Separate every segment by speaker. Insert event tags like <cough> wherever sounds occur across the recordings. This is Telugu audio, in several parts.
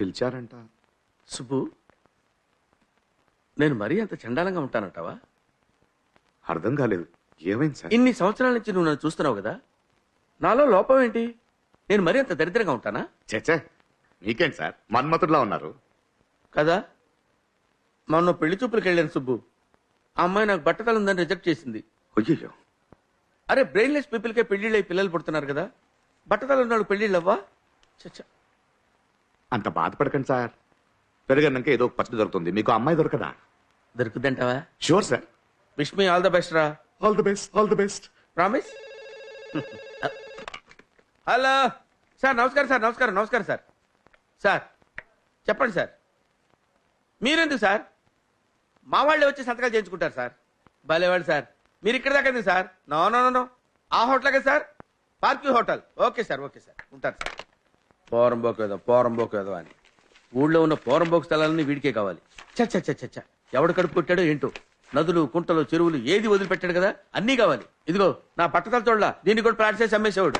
Speaker 1: పిలిచారంట.
Speaker 2: సుబ్బు నేను మరీ అంత చండాలంగా ఉంటానంటావా?
Speaker 1: అర్థం కాలేదు. ఏమైంది సార్?
Speaker 2: ఇన్ని సంవత్సరాల నుంచి నువ్వు నన్ను చూస్తున్నావు కదా? నాలో లోపం ఏంటి? నేను మరీ అంత దరిద్రంగా ఉంటానా?
Speaker 1: చచ్చే మీకేంటి సార్? మన్మతుడిలా ఉన్నారు.
Speaker 2: కదా? మొన్న పెళ్ళి చూపులకు వెళ్ళాను సుబ్బు. ఆ అమ్మాయి నాకు బట్టతలు ఉందని రిజెక్ట్ చేసింది.
Speaker 1: అయ్యో
Speaker 2: అరే బ్రెయిన్లెస్ పీపుల్కే పెళ్ళిళ్ళు పిల్లలు పుడుతున్నారు కదా? బట్టతలు ఉన్నాడు పెళ్ళిళ్ళు అవ్వా చచ్చా
Speaker 1: అంత బాధపడకండి సార్. పెరిగన్నాక ఏదో పచ్చడి దొరుకుతుంది. మీకు అమ్మాయి దొరకదా?
Speaker 2: దొరుకుద్దంటావా
Speaker 1: sure sir
Speaker 2: wish me all the best రా.
Speaker 1: All the best all the best
Speaker 2: promise hello sir నమస్కారం సార్ నమస్కారం నమస్కారం సార్ సార్ చెప్పండి సార్ మీరెందుకు సార్ మా వాళ్ళే వచ్చి సంతకాలు చేయించుకుంటారు సార్ భలేవాడు సార్ మీరు ఇక్కడ దాకా సార్ నో నో నో, ఆ హోటల్ కదా sir park hotel okay sir okay sir ఉంటారు సార్ పోరంబోకు ఏదో పోరంబోకు ఏదో అని. ఊళ్ళో ఉన్న పోరంబోకు స్థలాలన్నీ వీడికే కావాలి. చచ్చ ఎవడు కడుపు కొట్టాడో ఏంటో. నదులు కుంటలు చెరువులు ఏది వదిలిపెట్టాడు కదా అన్నీ కావాలి. ఇదిగో నా పట్టతల తోళ్ళ దీన్ని కూడా ప్లాట్ చేసి అమ్మేసేవాడు.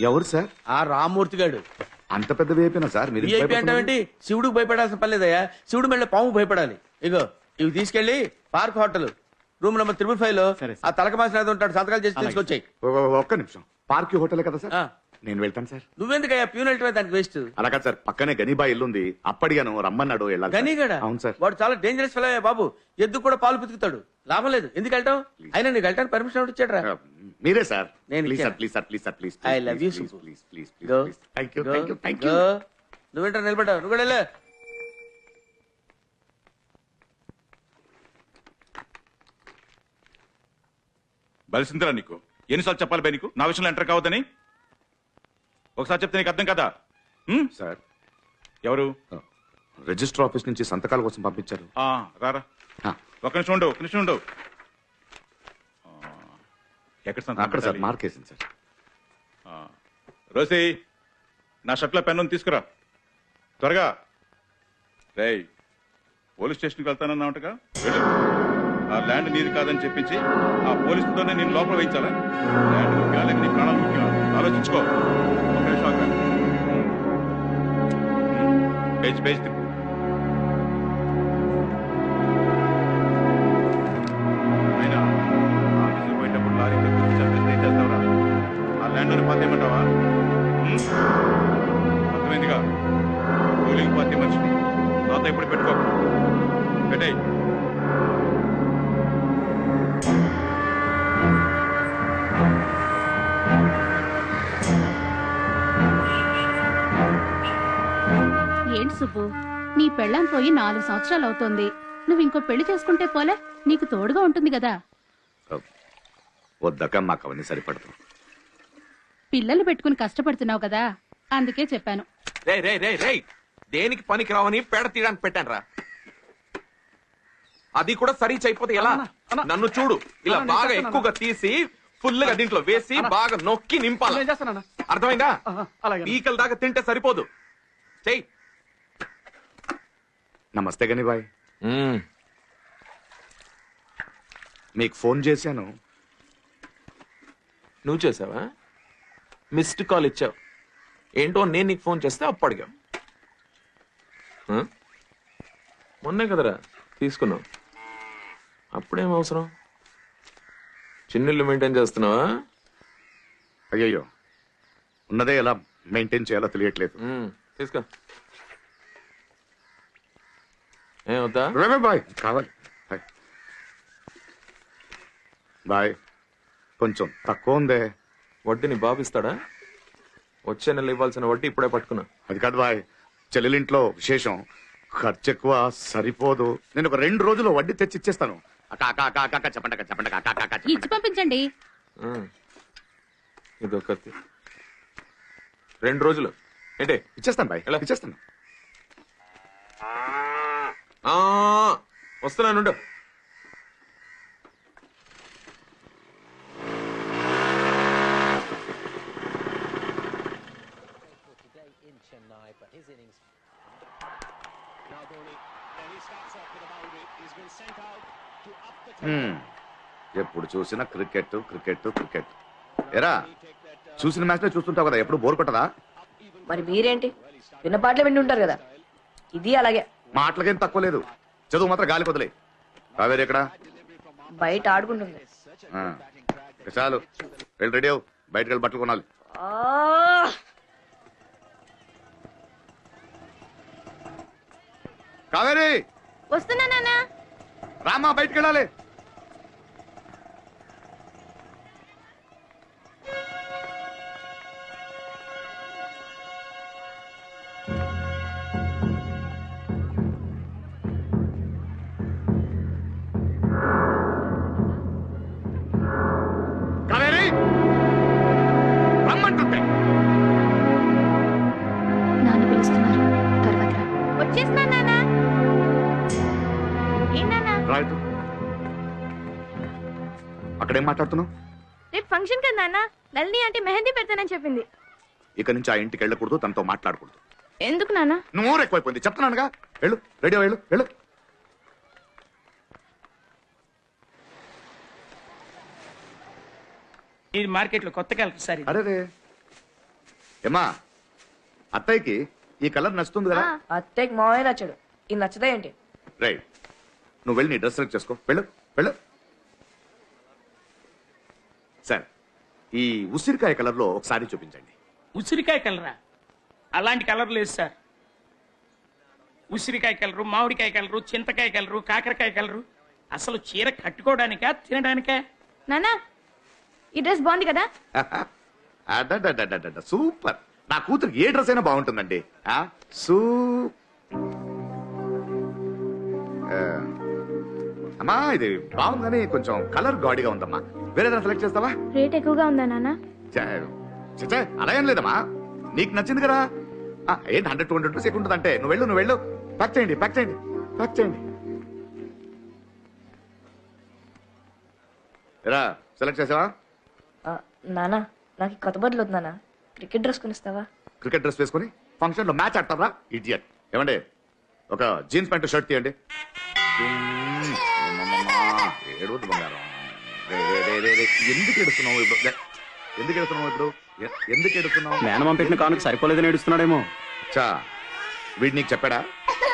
Speaker 1: ఎవరు సార్?
Speaker 2: ఆ రామ్మూర్తి గాడు.
Speaker 1: అంత పెద్ద వేపినా సార్? మీరు?
Speaker 2: అంటావేంటి? శివుడికి భయపడాల్సిన పర్లేదయ్యా శివుడు మెళ్ళ పాము భయపడాలి. ఇగో ఇవి తీసుకెళ్ళి park hotel. Room number triple ఫైవ్లో ఆ తలక మాసిన ఉంటాడు సంతకాలు చేసి తీసుకొచ్చాయి.
Speaker 1: ఒక్క నిమిషం. పార్క్ హోటల్ కదా సార్?
Speaker 2: ఆ.
Speaker 1: నేను వెళ్తాను సార్.
Speaker 2: నువ్వెందుకయ్యా? ప్యూన్ వెళ్ళటమే దానికి వేస్ట్
Speaker 1: అలా కాదు సార్. పక్కనే గనీబా ఇల్లుంది. అప్పడిగాను రమ్మన్నాడు వెళ్ళాలి.
Speaker 2: గనీగడ?
Speaker 1: అవును సార్.
Speaker 2: వాడు చాలా డేంజరస్ ఫెలో బాబు. ఎద్దు కూడా పాలు పితుకుతాడు. లాభం లేదు. ఎందుకు వెళ్తావు? అయినా నీకు వెళ్ళటానికి పర్మిషన్ ఎవరు ఇచ్చాడు
Speaker 1: మీరే సార్.
Speaker 2: నేను
Speaker 1: please. Sir please sir please sir please
Speaker 2: I love you,
Speaker 1: please. Please please please thank you thank you thank you
Speaker 2: నువ్వేంటో నిలబడ్డావు? నువ్వు కూడా వెళ్ళు.
Speaker 3: బలిసిందిరా నీకు. ఎన్నిసార్లు చెప్పాలి బే నీకు? నా విషయంలో ఎంటర్ కావద్దని? ఒకసారి చెప్తే నీకు అర్థం కదా? ఉమ్?
Speaker 1: సార్.
Speaker 3: ఎవరు?
Speaker 1: రిజిస్టర్ ఆఫీస్ నుంచి సంతకాల కోసం పంపించారు.
Speaker 3: ఆ, రారా
Speaker 1: ఆ,
Speaker 3: ఒక నిమిషం ఉండు ఒక నిమిషం ఉండు. ఆ, ఎక్కడ సంతకం
Speaker 1: అక్కడ సార్
Speaker 3: పెట్టాలి?
Speaker 1: మార్క్ వేసింది సార్
Speaker 3: రోసి నా షర్ట్లో పెన్ ఉంది తీసుకురా. త్వరగా. రేయ్ పోలీస్ స్టేషన్కి వెళ్తానన్నావుటగా? వెళ్ళు. ఆ ల్యాండ్ నీది కాదని చెప్పించి ఆ పోలీసుతోనే నేను లోపల వేయించాలా? ల్యాండ్ ముఖ్యమా లేక నీ ప్రాణాలు ముఖ్యమా? ఆలోచించుకో. ఒక నిమిషం ఆగు. పేజ్ పేజ్ తిప్పు అయినా ఆఫీసుకి పోయేటప్పుడు లారీతో గుర్తు చంపేస్తే ఏం చేస్తావురా? ఆ ల్యాండ్ పాత ఏమంటావా? అర్థమైందిగా? కూలింగ్ పార్టీ మనిషిని నాతో ఇప్పుడు పెట్టుకో పెట్టేయ్.
Speaker 4: ఏంటి సుబ్బు? నీ పెళ్ళాం పోయి నాలుగు సంవత్సరాలు అవుతోంది. నువ్వు ఇంకో పెళ్ళి చేసుకుంటే పోలే నీకు తోడుగా ఉంటుంది కదా.
Speaker 1: వద్దక మాకు అవన్నీ సరిపడదు.
Speaker 4: పిల్లలు పెట్టుకుని కష్టపడుతున్నావు కదా అందుకే చెప్పాను.
Speaker 5: రే రే రే రే దేనికి పనికి రావని పేడ తీయడానికి పెట్టాను రా అది కూడా సరి అయిపోతే ఎలా? నన్ను చూడు ఇలా బాగా ఎక్కువగా తీసి ఫుల్గా దీంట్లో వేసి బాగా నొక్కి నింపాలి? అర్థమైందా? పీకల దాకా తింటే సరిపోదు. చెయ్యి.
Speaker 1: నమస్తే గనిబాయ్ మీకు ఫోన్ చేశాను.
Speaker 5: నువ్వు చేసావా? మిస్డ్ కాల్ ఇచ్చావు. ఏంటో నేను నీకు ఫోన్ చేస్తే అప్పు అడిగావు ఆ? మొన్నే కదరా తీసుకున్నావు అప్పుడేం అవసరం? చిన్నిల్లు మెయింటైన్ చేస్తున్నావా?
Speaker 1: అయ్యయ్యో. ఉన్నదే ఎలా మెయింటైన్ చేయాలో తెలియట్లేదు.
Speaker 5: తీసుకో. ఏం వద్దా?
Speaker 1: రేవే బాయ్. కావాలి. బాయ్. బాయ్. కొంచెం తక్కువ ఉందే.
Speaker 5: వడ్డీ నీ బాబు ఇస్తాడా వచ్చే నెల ఇవ్వాల్సిన వడ్డీ ఇప్పుడే పట్టుకున్నా.
Speaker 1: అది కాదు బాయ్. చెల్లెలింట్లో విశేషం. ఖర్చు ఎక్కువ సరిపోదు. నేను ఒక రెండు రోజులు వడ్డీ తెచ్చి ఇచ్చేస్తాను. చెప్పండి చెప్పండి
Speaker 4: ఇచ్చి పంపించండి.
Speaker 5: ఉమ్. ఇదొకటి. రెండు రోజులు. ఏంటి?
Speaker 1: ఇచ్చేస్తాను బాయ్.
Speaker 5: ఎలా?
Speaker 1: ఇచ్చేస్తాను. వస్తున్నాను ఎప్పుడు చూసినా క్రికెట్ క్రికెట్ క్రికెట్ ఎరా చూసిన మ్యాచ్లో చూస్తుంటావు కదా ఎప్పుడు బోర్ కొట్టదా?
Speaker 6: మరి మీరేంటి? విన్న పాటలు ఉంటారు కదా. ఇది అలాగే.
Speaker 1: మాటలకేం తక్కువ లేదు. చదువు మాత్రం గాలి కొదలే. కావేరి ఎక్కడ?
Speaker 6: బయట ఆడుకుంటుంది.
Speaker 1: ఆ, చాలు. వెళ్ళి రెడీ అవు బయటకు వెళ్ళి బట్టలు కొనాలి.
Speaker 6: ఆ!
Speaker 1: కావేరి!
Speaker 4: వస్తున్నా నాన్నా.
Speaker 1: రామా బయటకు వెళ్ళాలి. రాయదు అక్కడేం మాట్లాడుతున్నావు?
Speaker 4: రేపు ఫంక్షన్ కదా నాన్న. నల్ని అంటే మెహందీ పెడతానని చెప్పింది.
Speaker 1: ఇక నుంచి ఆ ఇంటికి వెళ్ళకూడదు తనతో మాట్లాడకూడదు.
Speaker 4: ఎందుకు నాన్న?
Speaker 1: నోరు ఎక్కువైపోయింది. చెప్తున్నానుగా. వెళ్ళు. రెడీ వెళ్ళు వెళ్ళు.
Speaker 7: ఇది మార్కెట్లో కొత్తగా వెళ్తుంది సార్. ఇది.
Speaker 1: అరే ఏమా అత్తయ్యకి ఈ కలర్ నచ్చుతుంది కదా?
Speaker 6: అత్తయ్యకి మావయ్య నచ్చాడు. ఇది నచ్చదా ఏంటి
Speaker 1: రైట్ నువ్వు వెళ్ళి నీ డ్రెస్ సెలెక్ట్ చేసుకో. వెళ్ళు వెళ్ళు. సార్ ఈ ఉసిరికాయ కలర్లో ఒకసారి చూపించండి.
Speaker 7: ఉసిరికాయ కలరా? అలాంటి కలర్ లేదు సార్. ఉసిరికాయ కలరు మామిడికాయ కలరు చింతకాయ కలరు కాకరకాయ కలరు. అసలు చీర కట్టుకోవడానికా తినడానికా?
Speaker 4: నాన్న ఈ డ్రెస్ బాగుంది కదా? <laughs>
Speaker 1: సూపర్. నా కూతురికి ఏ డ్రెస్ అయినా బాగుంటుందండి. ఆ, సూ అమ్మా ఇది బాగుంది కానీ కొంచెం కలర్ గాడిగా ఉందమ్మా. వేరేదైనా సెలెక్ట్ చేస్తావా?
Speaker 4: రేట్ ఎక్కువగా ఉందా నాన్న?
Speaker 1: చ- చ- చ, అలా ఏం లేదమ్మా. నీకు నచ్చింది కదా? ఆ, ఏంటి హండ్రెడ్ టూ హండ్రెడ్ రూపీస్ ఎక్కువ ఉంటుందంటే? నువ్వు వెళ్ళు నువ్వు వెళ్ళు. ప్యాక్ చేయండి ప్యాక్ చేయండి ప్యాక్ చేయండి. ఎరా సెలెక్ట్ చేసావా?
Speaker 6: ఆ, నానా నాకు ఈ కొత్త బట్టలు వద్దు నాన్న. క్రికెట్ డ్రెస్ కొనిస్తావా?
Speaker 1: క్రికెట్ డ్రెస్ వేసుకొని ఫంక్షన్లో మ్యాచ్ ఆడతారా ఇడియట్ ఏమండి? ఒక జీన్స్ ప్యాంట్ షర్ట్ తీయండి. ఏడవద్దు బంగారం. రే, రే, రే, రే, రే. ఎందుకు ఎడుతున్నావు ఇప్పుడు. ఎందుకు ఎడుతున్నావు ఇప్పుడు? ఎందుకు ఎడుతున్నావు
Speaker 8: మేనమామ పెట్టిన కానుక సరిపోలేదని ఏడుస్తున్నాడేమో.
Speaker 1: చా వీడు నీకు చెప్పాడా?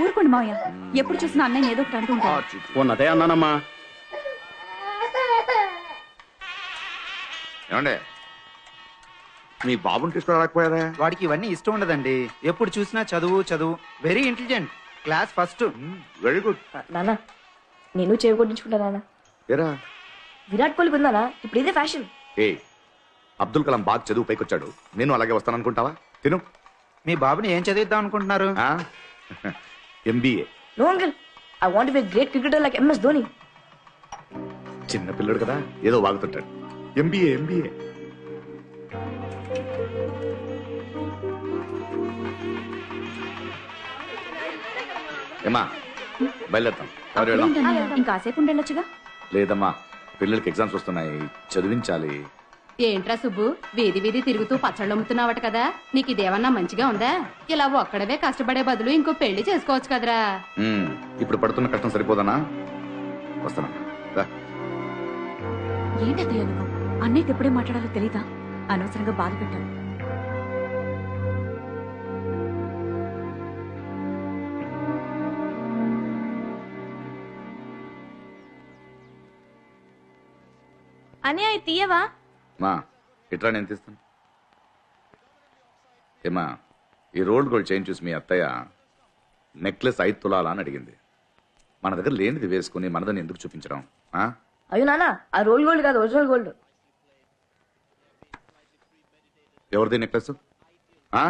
Speaker 4: ఊరుకోండి మావయ్య. ఎప్పుడు చూసినా అన్నయ్య ఏదో ఒకటి అంటూ
Speaker 1: ఆ,
Speaker 4: ఉంటాడు
Speaker 1: చూ- చూ.
Speaker 8: ఉన్నదే అన్నానమ్మా.
Speaker 1: ఏమండి? మీ బాబుని తీసుకురాకపోయారా
Speaker 9: వాడికి ఇవన్నీ ఇష్టం ఉండదండి. ఎప్పుడు చూసినా చదువు చదువు. Very intelligent class first
Speaker 1: very good
Speaker 6: నాన్న నేను చేవి కొట్టించుకుంటా నాన్న
Speaker 1: ఎరా?
Speaker 6: విరాట్ కోహ్లీ ఉందానా ఇప్పుడు ఇదే ఫ్యాషన్
Speaker 1: ఏ అబ్దుల్ కలాం బాగా చదువు పైకొచ్చాడు. నేను అలాగే వస్తాను అనుకుంటావా? తిను.
Speaker 9: మీ బాబుని ఏం చదివిద్దాం అనుకుంటున్నారు?
Speaker 1: MBA
Speaker 6: no uncle I want be great cricketer like MS Dhoni
Speaker 1: చిన్న పిల్లడు కదా ఏదో వాగుతుంటాడు. ఎంబీఏ ఎంబీఏ ఏమా బయలుదేరుతాం.
Speaker 4: ఇంకాసేపు ఉండొచ్చుగా?
Speaker 1: లేదమ్మా పిల్లలకి ఎగ్జామ్స్ వస్తున్నాయి. చదివించాలి.
Speaker 4: ఏంట్రా సుబ్బు వీధి వీధి తిరుగుతూ పచ్చళ్ళు అమ్ముతున్నావట కదా? నీకు ఇదేమన్నా మంచిగా ఉందా? ఇలా ఒక్కడవే కష్టపడే బదులు ఇంకో పెళ్ళి చేసుకోవచ్చు కదరా.
Speaker 1: ఉమ్, ఇప్పుడు పడుతున్న కష్టం సరిపోదనా? వస్తానా. రా.
Speaker 4: ఏంటయ్యా నువ్వు? అన్నయ్యకి ఎప్పుడే మాట్లాడాలో తెలీదా? అనవసరంగా బాధ పెట్టాను అని అవి తీయవా?
Speaker 1: మా ఇట్లా నేను తీస్తాను. ఏమా ఈ రోల్డ్ గోల్డ్ చైన్ చూసి మీ అత్తయ్య నెక్లెస్ ఐదు తులాలా అని అడిగింది. మన దగ్గర లేనిది వేసుకుని మనదని ఎందుకు చూపించడం? ఆ?
Speaker 6: అయ్యో నాన్న ఆ రోల్ గోల్డ్ కాదు ఒరిజినల్ గోల్డ్.
Speaker 1: ఎవరిది నెక్లెస్? ఆ?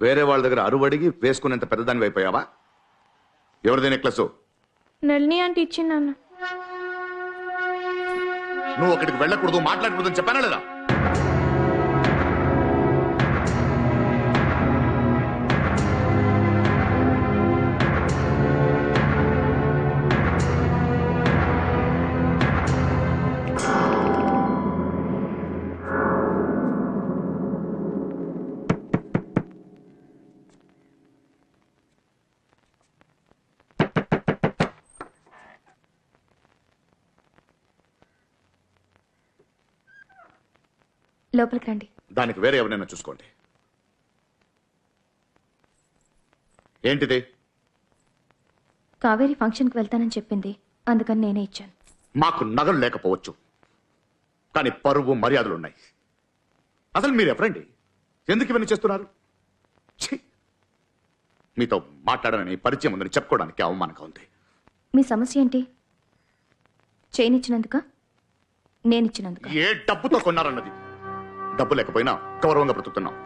Speaker 1: వేరే వాళ్ళ దగ్గర అరువు అడిగి వేసుకునేంత పెద్దదాని అయిపోయావా? ఎవరిది నెక్లెస్?
Speaker 4: నళిని అంటే ఇచ్చిందన్న
Speaker 1: నువ్వు అక్కడికి వెళ్ళకూడదు మాట్లాడకూడదు చెప్పానా లేదా?
Speaker 4: లోపలికి రండి.
Speaker 1: దానికి వేరే ఎవరైనా చూసుకోండి. ఏంటిది?
Speaker 10: కావేరి ఫంక్షన్కి వెళ్తానని చెప్పింది. అందుకని నేనే ఇచ్చాను.
Speaker 1: మాకు నగలు లేకపోవచ్చు. కానీ పరువు మర్యాదలు ఉన్నాయి అసలు మీరు ఎవరండి ఎందుకు ఇవన్నీ చేస్తున్నారు? ఛీ! మీతో మాట్లాడనని పరిచయం ఉందని చెప్పుకోవడానికి అవమానంగా ఉంది.
Speaker 10: మీ సమస్య ఏంటి? చేయనిచ్చినందుక? నేనిచ్చినందుక?
Speaker 1: ఏ డబ్బుతో కొన్నారన్నది? డబ్బు లేకపోయినా గౌరవంగా బ్రతుకుతున్నాం.